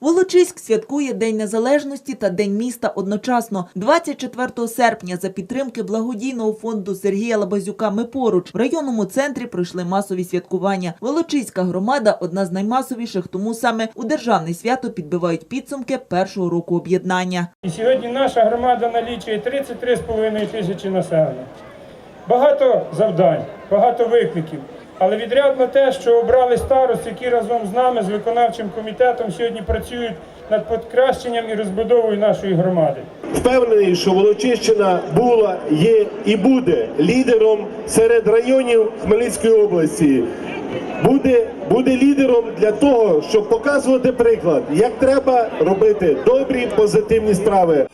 Волочиськ святкує День Незалежності та День міста одночасно. 24 серпня за підтримки благодійного фонду Сергія Лабазюка «Ми поруч» в районному центрі пройшли масові святкування. Волочиська громада – одна з наймасовіших, тому саме у державне свято підбивають підсумки першого року об'єднання. І сьогодні наша громада налічує 33,5 тисячі населення. Багато завдань, багато викликів. Але відрядно те, що обрали старост, які разом з нами, з виконавчим комітетом, сьогодні працюють над покращенням і розбудовою нашої громади. Впевнений, що Волочищина була, є і буде лідером серед районів Хмельницької області. Буде, буде лідером для того, щоб показувати приклад, як треба робити добрі, позитивні справи.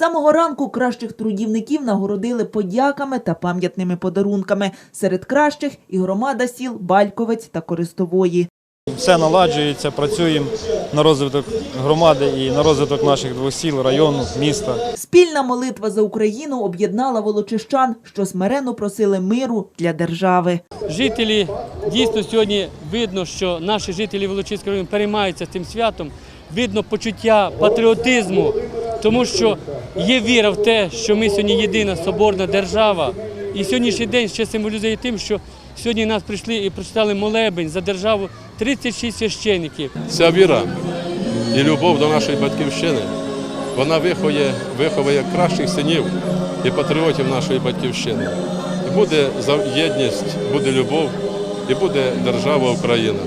Самого ранку кращих трудівників нагородили подяками та пам'ятними подарунками. Серед кращих і громада сіл Бальковець та Користової. Все наладжується, працюємо на розвиток громади і на розвиток наших двох сіл, району, міста. Спільна молитва за Україну об'єднала волочищан, що смиренно просили миру для держави. Жителі дійсно сьогодні видно, що наші жителі Волочиського району переймаються цим святом. Видно почуття патріотизму, тому що є віра в те, що ми сьогодні єдина соборна держава. І сьогоднішній день ще символізує тим, що сьогодні нас прийшли і прочитали молебень за державу 36 священників. Ця віра і любов до нашої батьківщини, вона виховує, виховує кращих синів і патріотів нашої батьківщини. І буде єдність, буде любов і буде держава Україна.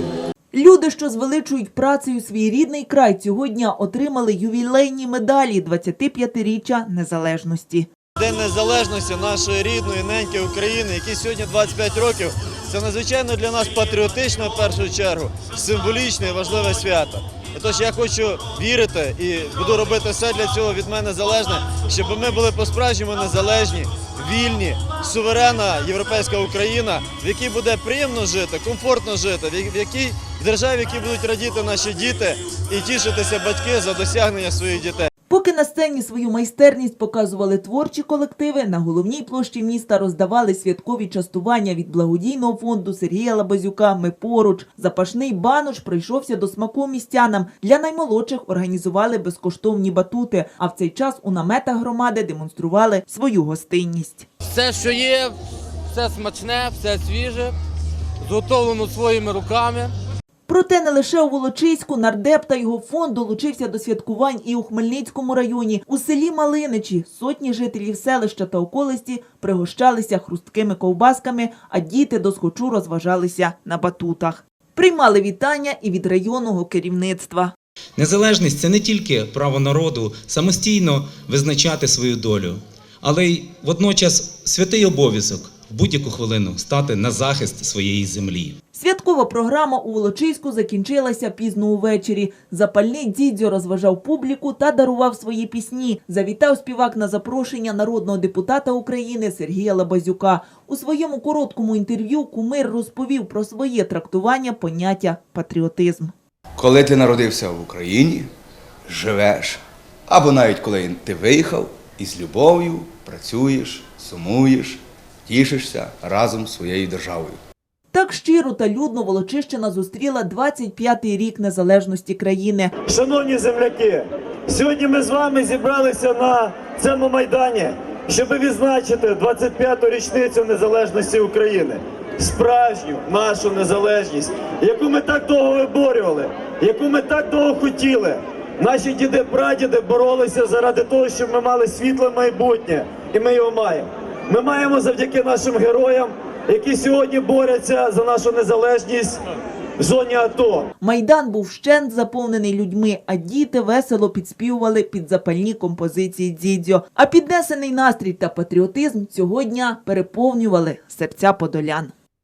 Люди, що звеличують працею свій рідний край, цього дня отримали ювілейні медалі 25-річчя незалежності. День незалежності нашої рідної неньки України, який сьогодні 25 років. Це надзвичайно для нас патріотичне в першу чергу, символічне і важливе свято. Тож я хочу вірити і буду робити все для цього від мене залежне, щоб ми були по-справжньому незалежні, вільні, суверенна європейська Україна, в якій буде приємно жити, комфортно жити, в якій в державі, в якій будуть радіти наші діти і тішитися батьки за досягнення своїх дітей. Поки на сцені свою майстерність показували творчі колективи, на головній площі міста роздавали святкові частування від благодійного фонду Сергія Лабазюка «Ми поруч». Запашний банош прийшовся до смаку містянам. Для наймолодших організували безкоштовні батути, а в цей час у наметах громади демонстрували свою гостинність. Все, що є, все смачне, все свіже, зготовлено своїми руками. Проте не лише у Волочиську нардеп та його фонд долучився до святкувань і у Хмельницькому районі. У селі Малиничі сотні жителів селища та околисті пригощалися хрусткими ковбасками, а діти досхочу розважалися на батутах. Приймали вітання і від районного керівництва. Незалежність це не тільки право народу самостійно визначати свою долю, але й водночас святий обов'язок в будь-яку хвилину стати на захист своєї землі. Святкова програма у Волочиську закінчилася пізно увечері. Запальний дідзьо розважав публіку та дарував свої пісні. Завітав співак на запрошення народного депутата України Сергія Лабазюка. У своєму короткому інтерв'ю кумир розповів про своє трактування поняття патріотизм. Коли ти народився в Україні, живеш, або навіть коли ти виїхав і з любов'ю працюєш, сумуєш, тішишся разом з своєю державою. Так щиро та людно Волочищина зустріла 25-й рік незалежності країни. Шановні земляки, сьогодні ми з вами зібралися на цьому майдані, щоб відзначити 25-ту річницю незалежності України. Справжню нашу незалежність, яку ми так довго виборювали, яку ми так довго хотіли. Наші діди прадіди боролися заради того, щоб ми мали світле майбутнє, і ми його маємо. Ми маємо завдяки нашим героям, які сьогодні борються за нашу незалежність в зоні АТО. Майдан був вщент заповнений людьми, а діти весело підспівували під запальні композиції дзідзьо. А піднесений настрій та патріотизм цього дня переповнювали серця подолян.